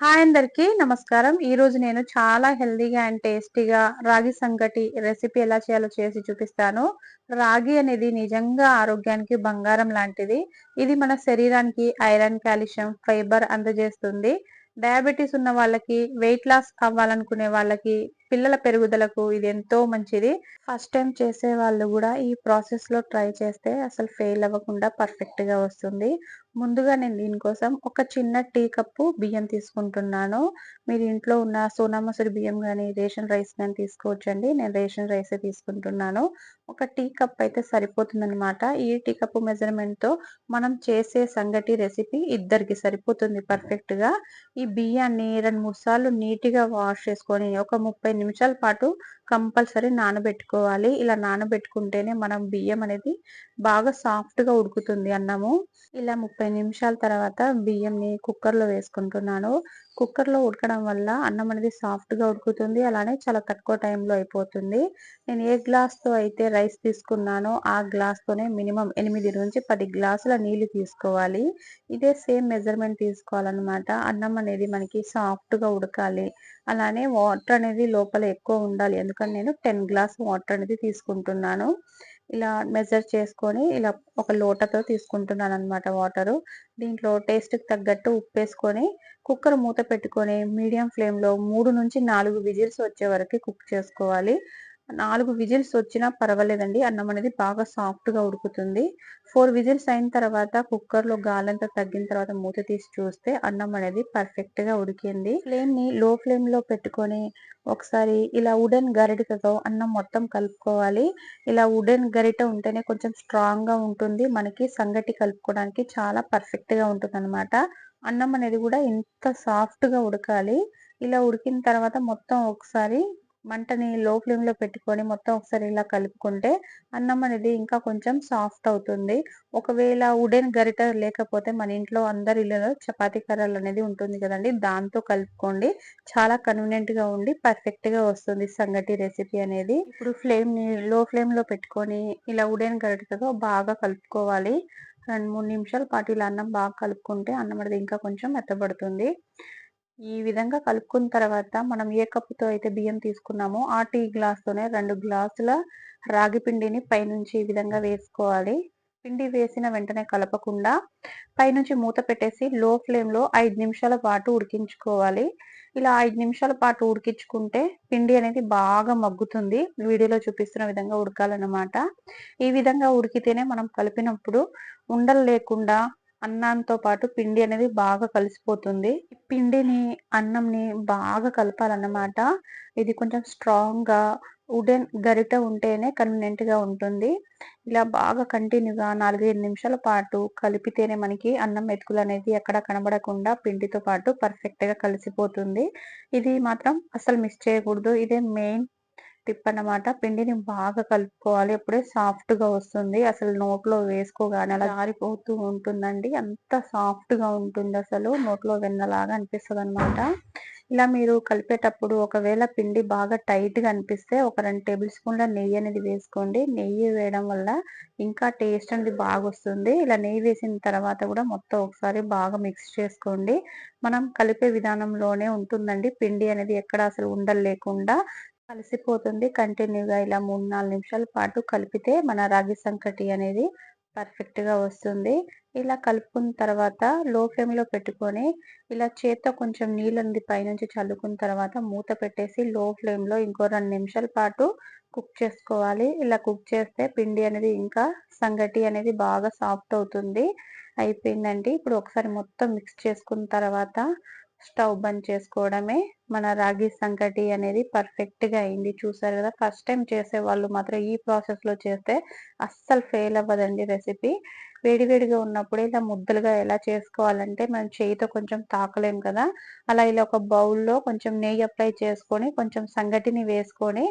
Hi అందరికి నమస్కారం. ఈరోజు నేను చాలా హెల్దీగా అండ్ టేస్టీగా రాగి సంగటి రెసిపీ ఎలా చేయాలో చేసి చూపిస్తాను. రాగి అనేది నిజంగా ఆరోగ్యానికి బంగారం లాంటిది. ఇది మన శరీరానికి ఐరన్ కాల్షియం ఫైబర్ అందజేస్తుంది. డయాబెటీస్ ఉన్న వాళ్ళకి వెయిట్ లాస్ అవ్వాలనుకునే వాళ్ళకి పిల్లల పెరుగుదలకు ఇది ఎంతో మంచిది. ఫస్ట్ టైం చేసే వాళ్ళు కూడా ఈ ప్రాసెస్లో ట్రై చేస్తే అసలు ఫెయిల్ అవ్వకుండా పర్ఫెక్ట్గా వస్తుంది. ముందుగా నేను దీనికోసం ఒక చిన్న టీ కప్పు బియ్యం తీసుకుంటున్నాను. మీరు ఇంట్లో ఉన్న సోనా మసూరి బియ్యం కానీ రేషన్ రైస్ కానీ తీసుకోవచ్చండి. నేను రేషన్ రైస్ తీసుకుంటున్నాను. ఒక టీ కప్ అయితే సరిపోతుందనమాట ఈ టీ కప్పు మెజర్మెంట్తో మనం చేసే సంగటి రెసిపీ ఇద్దరికి సరిపోతుంది పర్ఫెక్ట్గా. ఈ బియ్యాన్ని రెండు మూడు సార్లు నీట్గా వాష్ చేసుకొని ఒక ముప్పై నిమిషాల పాటు కంపల్సరీ నానబెట్టుకోవాలి. ఇలా నానబెట్టుకుంటేనే మనం బియ్యం అనేది బాగా సాఫ్ట్గా ఉడుకుతుంది అన్నము. ఇలా ముప్పై నిమిషాల తర్వాత బియ్యంని కుక్కర్లో వేసుకుంటున్నాను. కుక్కర్లో ఉడకడం వల్ల అన్నం అనేది సాఫ్ట్గా ఉడుకుతుంది. అలానే చాలా తక్కువ టైంలో అయిపోతుంది. నేను ఏ గ్లాస్తో అయితే రైస్ తీసుకున్నానో ఆ గ్లాస్తోనే మినిమం ఎనిమిది నుంచి పది గ్లాసుల నీళ్ళు తీసుకోవాలి. ఇదే సేమ్ మెజర్మెంట్ తీసుకోవాలన్నమాట. అన్నం అనేది మనకి సాఫ్ట్గా ఉడకాలి. అలానే వాటర్ అనేది లోపల ఎక్కువ ఉండాలి. ఎందుకంటే నేను టెన్ గ్లాస్ వాటర్ అనేది తీసుకుంటున్నాను. ఇలా మెజర్ చేసుకొని ఇలా ఒక లోటతో తీసుకుంటున్నాను అనమాట వాటరు దీంట్లో టేస్ట్కి తగ్గట్టు ఉప్పు వేసుకొని కుక్కర్ మూత పెట్టుకొని మీడియం ఫ్లేమ్లో మూడు నుంచి నాలుగు విజిల్స్ వచ్చే వరకు కుక్ చేసుకోవాలి. నాలుగు విజిల్స్ వచ్చినా పర్వాలేదండి. అన్నం అనేది బాగా సాఫ్ట్గా ఉడుకుతుంది. ఫోర్ విజిల్స్ అయిన తర్వాత కుక్కర్లో గాలంతా తగ్గిన తర్వాత మూత తీసి చూస్తే అన్నం అనేది పర్ఫెక్ట్గా ఉడికింది. ఫ్లేమ్ని లో ఫ్లేమ్లో పెట్టుకొని ఒకసారి ఇలా ఉడెన్ గరిటతో అన్నం మొత్తం కలుపుకోవాలి. ఇలా ఉడెన్ గరిట ఉంటేనే కొంచెం స్ట్రాంగ్గా ఉంటుంది. మనకి సంగటి కలుపుకోవడానికి చాలా పర్ఫెక్ట్గా ఉంటుంది అనమాట అన్నం అనేది కూడా ఇంత సాఫ్ట్గా ఉడకాలి. ఇలా ఉడికిన తర్వాత మొత్తం ఒకసారి మంటని లో ఫ్లేమ్లో పెట్టుకొని మొత్తం ఒకసారి ఇలా కలుపుకుంటే అన్నం అనేది ఇంకా కొంచెం సాఫ్ట్ అవుతుంది. ఒకవేళ ఉడెన్ గరిట లేకపోతే మన ఇంట్లో అందరి ఇళ్ళలో చపాతీ కర్రలు అనేది ఉంటుంది కదండి దాంతో కలుపుకోండి. చాలా కన్వీనియంట్గా ఉండి పర్ఫెక్ట్గా వస్తుంది సంగటి రెసిపీ అనేది. ఇప్పుడు ఫ్లేమ్ని లో ఫ్లేమ్లో పెట్టుకొని ఇలా ఉడెన్ గరిటతో బాగా కలుపుకోవాలి. రెండు మూడు నిమిషాల పాటు ఇలా అన్నం బాగా కలుపుకుంటే అన్నం అనేది ఇంకా కొంచెం మెత్తబడుతుంది. ఈ విధంగా కలుపుకున్న తర్వాత మనం ఏ కప్పుతో అయితే బియ్యం తీసుకున్నామో ఆ టీ గ్లాస్తోనే రెండు గ్లాసుల రాగి పిండిని పైనుంచి ఈ విధంగా వేసుకోవాలి. పిండి వేసిన వెంటనే కలపకుండా పైనుంచి మూత పెట్టేసి లో ఫ్లేమ్లో ఐదు నిమిషాల పాటు ఉడికించుకోవాలి. ఇలా ఐదు నిమిషాల పాటు ఉడికించుకుంటే పిండి అనేది బాగా మగ్గుతుంది. వీడియోలో చూపిస్తున్న విధంగా ఉడకాలన్నమాట. ఈ విధంగా ఉడికితేనే మనం కలిపినప్పుడు ఉండలు లేకుండా అన్నంతో పాటు పిండి అనేది బాగా కలిసిపోతుంది. పిండిని అన్నంని బాగా కలపాలన్నమాట. ఇది కొంచెం స్ట్రాంగ్గా ఉడెన్ గరిట ఉంటేనే కన్వీనియంట్గా ఉంటుంది. ఇలా బాగా కంటిన్యూగా నాలుగైదు నిమిషాల పాటు కలిపితేనే మనకి అన్నం మెతుకులు అనేది ఎక్కడ కనబడకుండా పిండితో పాటు పర్ఫెక్ట్గా కలిసిపోతుంది. ఇది మాత్రం అసలు మిస్ చేయకూడదు. ఇదే మెయిన్ టిప్ అన్నమాట పిండిని బాగా కలుపుకోవాలి. అప్పుడే సాఫ్ట్గా వస్తుంది. అసలు నోట్లో వేసుకోగానే అలా జారిపోతూ ఉంటుందండి. అంత సాఫ్ట్గా ఉంటుంది అసలు. నోట్లో వెన్నలాగా అనిపిస్తుంది అనమాట ఇలా మీరు కలిపేటప్పుడు ఒకవేళ పిండి బాగా టైట్గా అనిపిస్తే ఒక రెండు టేబుల్ స్పూన్ల నెయ్యి అనేది వేసుకోండి. నెయ్యి వేయడం వల్ల ఇంకా టేస్ట్ అనేది బాగా వస్తుంది ఇలా నెయ్యి వేసిన తర్వాత కూడా మొత్తం ఒకసారి బాగా మిక్స్ చేసుకోండి. మనం కలిపే విధానంలోనే ఉంటుందండి. పిండి అనేది ఎక్కడ అసలు ఉండలు లేకుండా కలిసిపోతుంది. కంటిన్యూగా ఇలా మూడు నాలుగు నిమిషాల పాటు కలిపితే మన రాగి సంకటి అనేది పర్ఫెక్ట్గా వస్తుంది. ఇలా కలుపుకున్న తర్వాత లో ఫ్లేమ్లో పెట్టుకొని ఇలా చేత్తో కొంచెం నీళ్ళని పైనుంచి చల్లుకున్న తర్వాత మూత పెట్టేసి లో ఫ్లేమ్లో ఇంకో రెండు నిమిషాల పాటు కుక్ చేసుకోవాలి. ఇలా కుక్ చేస్తే పిండి అనేది ఇంకా సంగటి అనేది బాగా సాఫ్ట్ అవుతుంది. అయిపోయిందండి. ఇప్పుడు ఒకసారి మొత్తం మిక్స్ చేసుకున్న తర్వాత స్టవ్ బంద్ చేసుకోవడమే మన రాగి సంకటి అనేది పర్ఫెక్ట్గా అయింది. చూసారు కదా ఫస్ట్ టైం చేసే వాళ్ళు మాత్రం ఈ ప్రాసెస్లో చేస్తే అస్సలు ఫెయిల్ అవ్వదండి రెసిపీ వేడివేడిగా ఉన్నప్పుడు ఇలా ముద్దలుగా ఎలా చేసుకోవాలంటే మనం చేయితో కొంచెం తాకలేం కదా అలా ఇలా ఒక బౌల్లో కొంచెం నెయ్యి అప్లై చేసుకొని కొంచెం సంగటిని వేసుకొని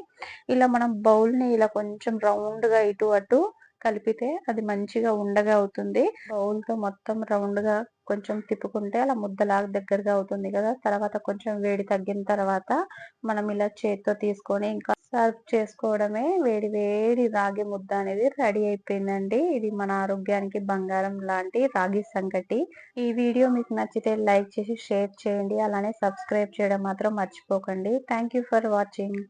ఇలా మనం బౌల్ని ఇలా కొంచెం రౌండ్గా ఇటు అటు కలిపితే అది మంచిగా ఉండగా అవుతుంది. బౌల్తో మొత్తం రౌండ్గా కొంచెం తిప్పుకుంటే అలా ముద్దలాగా దగ్గరగా అవుతుంది కదా! తర్వాత కొంచెం వేడి తగ్గిన తర్వాత మనం ఇలా చేతితో తీసుకొని ఇంకా సర్వ్ చేసుకోవడమే వేడి వేడి రాగి ముద్ద అనేది రెడీ అయిపోయిందండి. ఇది మన ఆరోగ్యానికి బంగారం లాంటి రాగి సంగటి. ఈ వీడియో మీకు నచ్చితే లైక్ చేసి షేర్ చేయండి. అలానే సబ్స్క్రైబ్ చేయడం మాత్రం మర్చిపోకండి. Thank for watching.